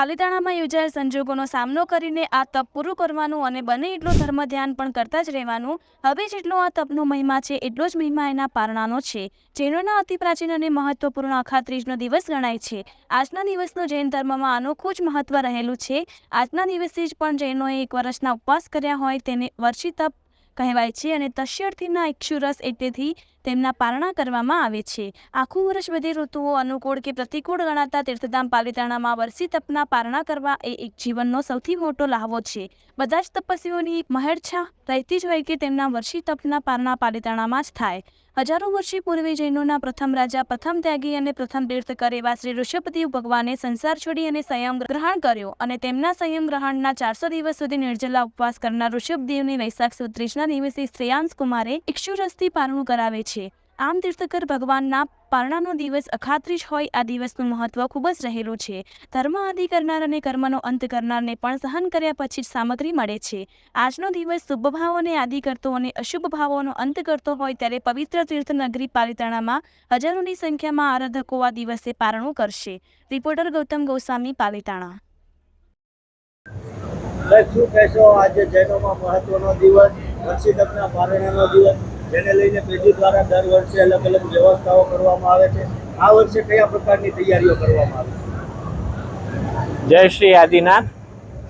પાલિતાણામાં યોજાયેલ સંજોગોનો સામનો કરીને આ તપ પૂરું કરવાનું અને બને એટલું ધર્મ ધ્યાન પણ કરતા જ રહેવાનું, હવે જેટલો આ તપનો મહિમા છે, એટલો જ મહિમા એના પારણાનો છે. જૈનોના અતિ પ્રાચીન અને મહત્વપૂર્ણ અખાત્રીજનો દિવસ ગણાય છે. આજના દિવસનું જૈન ધર્મમાં અનોખું જ મહત્વ રહેલું છે. આજના દિવસે જ પણ જૈનોએ એક વર્ષના ઉપવાસ કર્યા હોય તેને વર્ષી તપ કહેવાય છે અને તશ્યર્થીના ઇક્ષુરસ એટલેથી તેમના પારણા કરવામાં આવે છે. આખું વર્ષ બધી ઋતુઓ અનુકૂળ કે પ્રતિકૂળ ગણાતા તીર્થધામ પાલિતાણામાં વર્ષી તપના પારણા કરવા એ એક જીવનનો સૌથી મોટો લાહવો છે. બધા જ તપસ્વીઓની એક મહેરછા રહેતી જ હોય કે તેમના વર્ષી તપના પારણા પાલિતાણામાં જ થાય. હજારો વર્ષે પૂર્વે જૈનોના પ્રથમ રાજા પ્રથમ ત્યાગી અને પ્રથમ તીર્થકર એવા શ્રી ઋષભદેવ ભગવાને સંસાર છોડી અને સંયમ ગ્રહણ કર્યો અને તેમના સંયમ ગ્રહણના ચારસો દિવસ સુધી નિર્જલા ઉપવાસ કરનાર ઋષભદેવને વૈશાખ સુદ દિવસે શ્રેયાંશ કુમારે ઇક્ષુરસથી પારણું કરાવે છે આમ તીર્થકર ભગવાનના પારણાનો દિવસ અખાત્રીજ હોય, આ દિવસનું મહત્વ ખૂબ જ રહેલું છે. ધર્મ આદિ કરનાર અને કર્મનો અંત કરનારને પણ સહન કર્યા પછી જ સામગ્રી મળે છે. આજનો દિવસ શુભ ભાવોને આદિ કરતો અને અશુભ ભાવોનો અંત કરતો હોય ત્યારે પવિત્ર તીર્થનગરી પાલિતાણામાં હજારોની સંખ્યામાં આરાધકો આ દિવસે પારણું કરશે. રિપોર્ટર ગૌતમ ગોસ્વામી, પાલિતાણા. શું કહેશો? આજે જૈનોમાં મહત્વનો દિવસ વર્ષી તકના પારણાનો દિવસ? જેને લઈને પેઢી દ્વારા દર વર્ષે અલગ અલગ વ્યવસ્થાઓ કરવામાં આવે છે. આ વર્ષે કયા પ્રકારની તૈયારીઓ કરવામાં આવે છે? જય શ્રી આદિનાથ.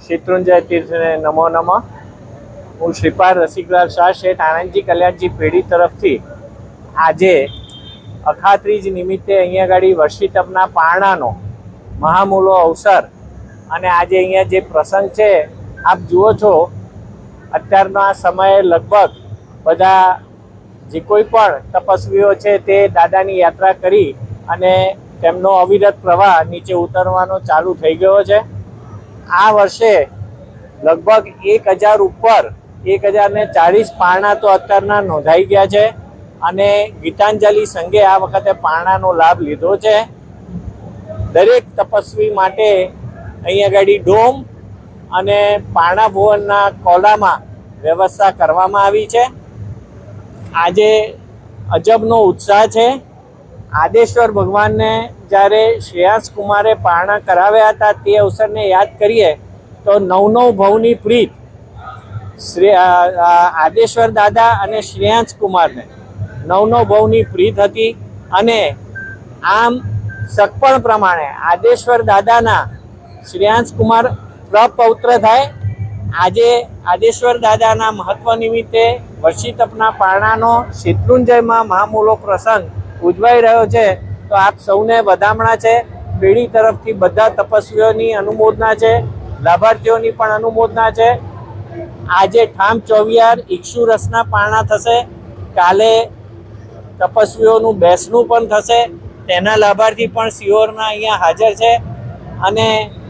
શિત્રુંજય તીર્થને નમો નમઃ. હું શ્રીપાદ રસિકલાલ શાહ શેઠ આનંદજી કલ્યાણજી પેઢી તરફથી આજે અખાત્રીજ નિમિત્તે અહીંયા ગાડી વર્ષિતપના પારણાનો મહામૂલો અવસર અને આજે અહીંયા જે પ્રસંગ છે, આપ જુઓ છો, અત્યારના સમયે લગભગ બધા જે કોઈ પણ તપસ્વીઓ છે તે દાદાની યાત્રા કરી અને તેમનો અવિરત પ્રવાહ નીચે ઉતરવાનો ચાલુ થઈ ગયો છે. આ વર્ષે લગભગ એક હજાર ઉપર એક હજાર ને ચાલીસ પારણા તો અત્યારના નોંધાઈ ગયા છે અને ગીતાંજલિ સંઘે આ વખતે પારણાનો લાભ લીધો છે. દરેક તપસ્વી માટે અહીંયા ગાડી ડોમ અને પારણા ભુવનના કોલામાં વ્યવસ્થા કરવામાં આવી છે. આજે અજબનો ઉત્સાહ છે. આદેશ્વર ભગવાનને જ્યારે શ્રેયાંશ કુમારે પારણા કરાવ્યા હતા તે અવસરને યાદ કરીએ તો નવ નવ ભવની પ્રીત શ્રી આદેશ્વર દાદા અને શ્રેયાંશ કુમારને નવ નવ ભવની પ્રીત હતી અને આમ સગપણ પ્રમાણે આદેશ્વર દાદાના શ્રેયાંશ કુમાર પ્રપૌત્ર થાય. આજે આદેશ્વર દાદાના મહત્વ નિમિત્તે વર્ષી તપના પારણાનો શેત્રુંજયમાં મહામૂલો પ્રસંગ ઉજવાઈ રહ્યો છે. તો આપ સૌને વધામણા છે. પેઢી તરફથી બધા તપસ્વીઓની અનુમોદના છે. લાભાર્થીઓની પણ અનુમોદના છે. આજે ઠામ ચોવિયાર ઈક્ષુ રસના પારણા થશે. કાલે તપસ્વીઓનું બેસનું પણ થશે. તેના લાભાર્થી પણ સિયોરના અહીંયા હાજર છે. અને